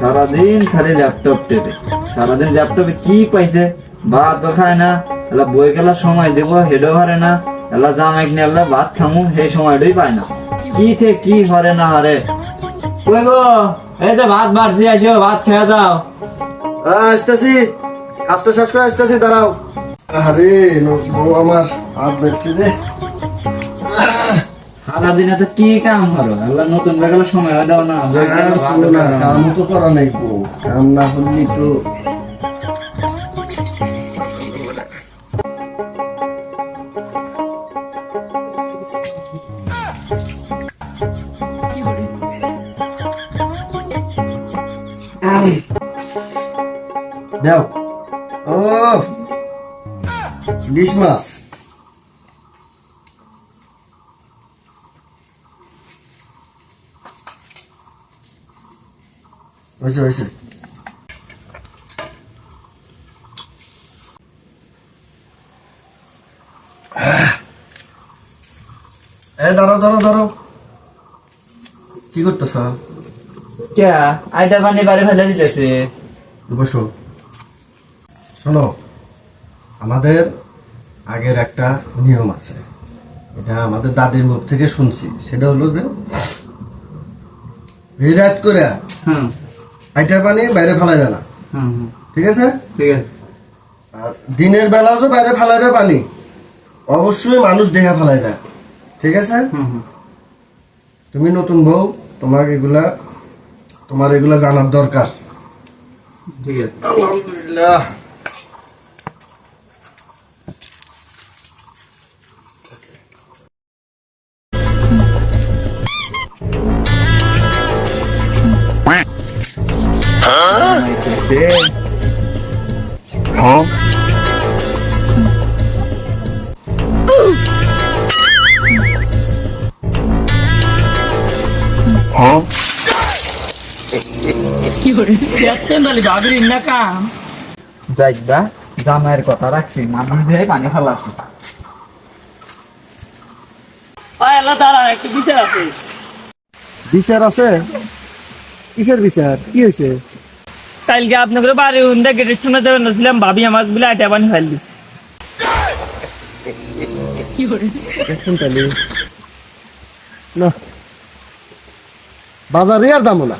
সারাদিন খালি ল্যাপটপ টেপে। সারাদিন ল্যাপটপে কি পাইছে? ভাত খায় না, এলা বই খেলার সময় দেব, হেডও হারে না, এলা জামাই কিনে এলা ভাত খামু, সেই সময়টাই পায় না। কি থে কি হরে না হরে। কই গো? এই যে ভাত বাড়ছি আসো ভাত খেয়ে দাও আসতেছি। কাজটা শেষ করে আসতেছি, দাঁড়াও। আরে বউ আমার হাত বেরছি রে। সারাদিনে তো কি কাম হলো এলা নতুন বেগেলা সময় দাও না করো। কাম তো করা নাই কাম না করলি তো দেও। ও। ইলিশ মাছ। হয়েছে হয়েছে। এ ধরো ধরো ধরো কি করতেছ? কে? আইটা পানি বাড়ি ফেলে দিতেছে। বসো। শোনো আমাদের আগের একটা নিয়ম আছে। এটা আমাদের দাদির মুখ থেকে শুনছি। সেটা হলো যে বিরাট করে হুম। আইটার পানি বাইরে ফেলাইবে না। ঠিক আছে? ঠিক আছে। আর দিনের বেলাও যে বাইরে ফেলাইবে পানি অবশ্যই মানুষ দেহে ফেলাইবে। ঠিক আছে? তুমি নতুন বউ তোমার এগুলা তোমার এগুলা জানার দরকার। ঠিক আছে। আলহামদুলিল্লাহ। তাহলে ভাবির না কাম যাইবা জামাইয়ের কথা রাখছি মানুষ দিয়ে পানি ফেলাছি বিচার আছে। কিসের বিচার? কি হয়েছে কালকে আপনাদের বাড়ি উন্দা গেটের সামনে যাবেন ছিলাম ভাবি আমার বলে আটা পানি ফেল দিচ্ছে বাজারে আর দাম না।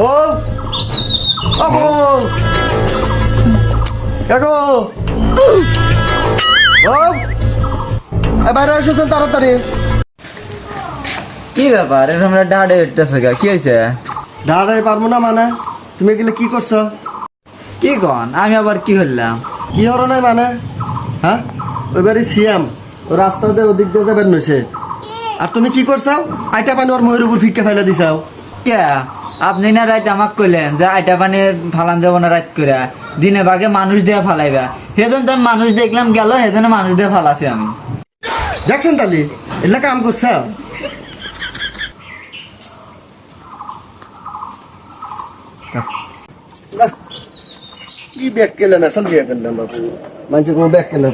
ও ও ও এ বাইরে এসেছেন তাড়াতাড়ি। কি ব্যাপার? এরকম ডাড়ে উঠতেছে গা কি হয়েছে? দাঁড়াই পারব না মানে? তুমি এগুলো কি করছ? কি কন? আমি আবার কি করলাম? কি হরো নাই মানে? হ্যাঁ? ওই বাড়ি সিয়াম ও রাস্তা দিয়ে ওদিক দিয়ে যাবেন নইছে আর তুমি কি করছ? আইটা পানি ওর ময়ের উপর ফিক্কা ফেলে দিছাও কে? আপনি না রাত আমাক কইলেন যে আইটা পানি ফালান যাব না রাত করে। দিনে বাগে মানুষ দিয়ে ফালাইবা। সেজন তো আমি মানুষ দেখলাম গেল সেজন্য মানুষ দিয়ে ফালাছি আমি। দেখছেন তালি এগুলা কাম করছ। কি ব্যাগ কেলে না সব দিয়ে ফেললাম বাবু? মানুষের ব্যাগ কেলে